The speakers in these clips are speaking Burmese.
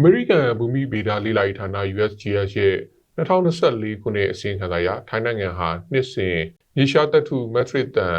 အမေရိကန်ဘူမိဗေဒလေ့လာရေးဌာန USGS ရဲ့2024ခုနှစ်အစီရင်ခံစာအရထိုင်းနိုင်ငံဟာနှစ်စဉ်မြေရှားသတ္ထုမက်ထရစ်တန်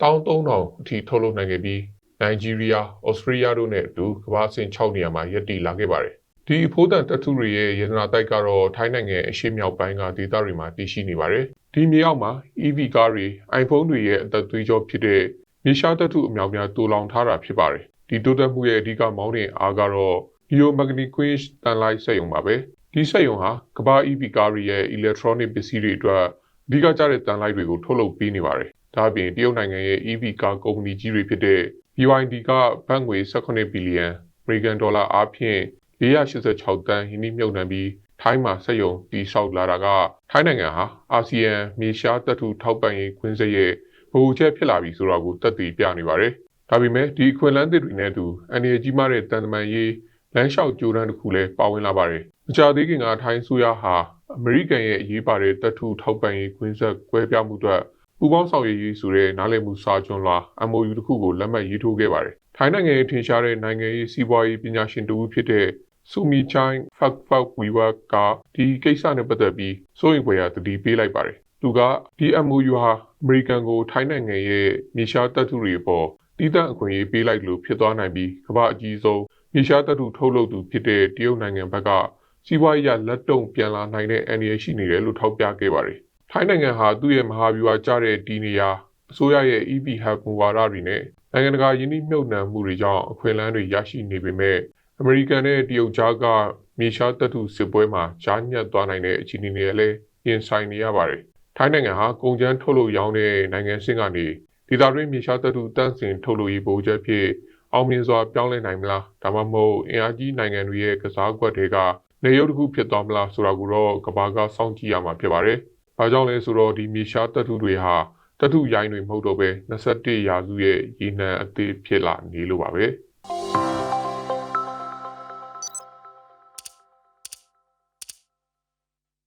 13000အထိထုတ်လုပ်နိုင်ခဲ့ပြီးနိုင်ဂျီးရီးယား၊ဩစတြေးလျတို့နဲ့အတူကမ္ဘာ့အဆင့်6နေရာမှာရပ်တည်လာခဲ့ပါတယ်။ဒီအဖိုးတန်သတ္ထုတွေရဲ့ယန္တနာတိုက်ကတော့ထိုင်းနိုင်ငံအရှေ့မြောက်ပိုင်းကဒေသတွေမှာတည်ရှိနေပါတယ်။ဒီမြေအောက်မှာ EV ကားတွေ iPhone တွေရဲ့အသက်သွေးကြောဖြစ်တဲ့မြေရှားသတ္ထုအများများတူလောင်ထားတာဖြစ်ပါတယ်။ဒီတိုးတက်မှုရဲ့အဓိကမောင်းနှင်အားကတော့ Geomagnetic Quench တန်လိုက်စက်ရုံပါပဲဒီစက်ရုံဟာကမ္ဘာ EV ကားတွေရဲ့ electronic ပစ္စည်းတွေအတွက်အဓိကကျတဲ့တန်လိုက်တွေကိုထုတ်လုပ်ပေးနေပါတယ်ဒါအပြင်တရုတ်နိုင်ငံရဲ့ EV ကားကုမ္ပဏီကြီးတွေဖြစ်တဲ့ BYD ကဘတ်ငွေ18ဘီလီယံအမေရိကန်ဒေါ်လာအားဖြင့်486တန်းယင်းနှိမ့်မြုပ်နှံပြီးထိုင်းမှာစက်ရုံတည်ဆောက်လာတာကထိုင်းနိုင်ငံဟာအာဆီယံမြေရှားတပ်ထုထောက်ပံ့ရေးခွင့်စက်ရဲ့ဗဟိုချက်ဖြစ်လာပြီဆိုတာကိုသက်သေပြနေပါတယ်ဒါပေမဲ့ဒီအခွင့်အလမ်းတွေနဲ့အတူအန်ဒီကြီးမားတဲ့တန်တမန်ရေး လမ်းလျှောက်ကြိုးတန်းတစ်ခုလည်းပါဝင်လာပါတယ်။မကြာသေးခင်ကထိုင်းဆိုရဟာအမေရိကန်ရဲ့အရေးပါတဲ့တပ်ထုထောက်ပံ့ရေးကွင်းဆက်ကွဲပြားမှုအတွက်ပူးပေါင်းဆောင်ရွက်ရေးဆိုတဲ့နားလည်မှုစာချုပ်လွှာ MOU တစ်ခုကိုလက်မှတ်ရေးထိုးခဲ့ပါတယ်။ထိုင်းနိုင်ငံရဲ့ထင်ရှားတဲ့နိုင်ငံရေးစီးပွားရေးပညာရှင်တူဖြစ်တဲ့ဆူမီချိုင်းဖက်ဖောက်ဝီဝါကဒီကိစ္စနဲ့ပတ်သက်ပြီးစိုးရိမ်ဖွယ်ရာတတိပေးလိုက်ပါတယ်။သူကဒီ MOU ဟာအမေရိကန်ကိုထိုင်းနိုင်ငံရဲ့မြေရှားတပ်ထုတွေအပေါ်တည်တံ့အခွင့်အရေးပေးလိုက်လို့ဖြစ်သွားနိုင်ပြီးကမ္ဘာအကြီးဆုံး မြေရှားတပ်ထုထုတ်လုပ်သူဖြစ်တဲ့တရုတ်နိုင်ငံဘက်ကစီးပွားရေးလက်တုံပြန်လာနိုင်တဲ့အန္တရာယ်ရှိနေတယ်လို့ထောက်ပြခဲ့ပါတယ်။ထိုင်းနိုင်ငံဟာသူ့ရဲ့မဟာဗျူဟာကျတဲ့ဒီနေရာအစိုးရရဲ့ EV hub မူဝါဒတွေနဲ့နိုင်ငံတကာယင်းနှိမ့်မြုပ်နှံမှုတွေကြောင့်အခွင့်အလမ်းတွေရရှိနေပေမဲ့အမေရိကန်နဲ့တရုတ်ကြားကမြေရှားတပ်ထုစစ်ပွဲမှာကြားညက်သွားနိုင်တဲ့အခြေအနေတွေလည်းရင်ဆိုင်နေရပါတယ်။ထိုင်းနိုင်ငံဟာကုန်ကျန်းထုတ်လုပ်ရောင်းတဲ့နိုင်ငံစင်ကနေဒေသတွင်းမြေရှားတပ်ထုတန့်စင်ထုတ်လုပ်ရေးဗိုလ်ချက်ဖြစ် အောင်မြင်စွာပြောင်းလဲနိုင်မလားဒါမှမဟုတ်အင်အားကြီးနိုင်ငံတွေရဲ့ကစားကွက်တွေကနေရုပ်တစ်ခုဖြစ်သွားမလားဆိုတာကိုတော့ကဘာကစောင့်ကြည့်ရမှာဖြစ်ပါတယ်။ဘာကြောင့်လဲဆိုတော့ဒီမြေရှားတပ်ထုတွေဟာတပ်ထုရိုင်းတွေမဟုတ်တော့ပဲ21ရာစုရဲ့ရေနံအသေးဖြစ်လာနေလို့ပါပဲ။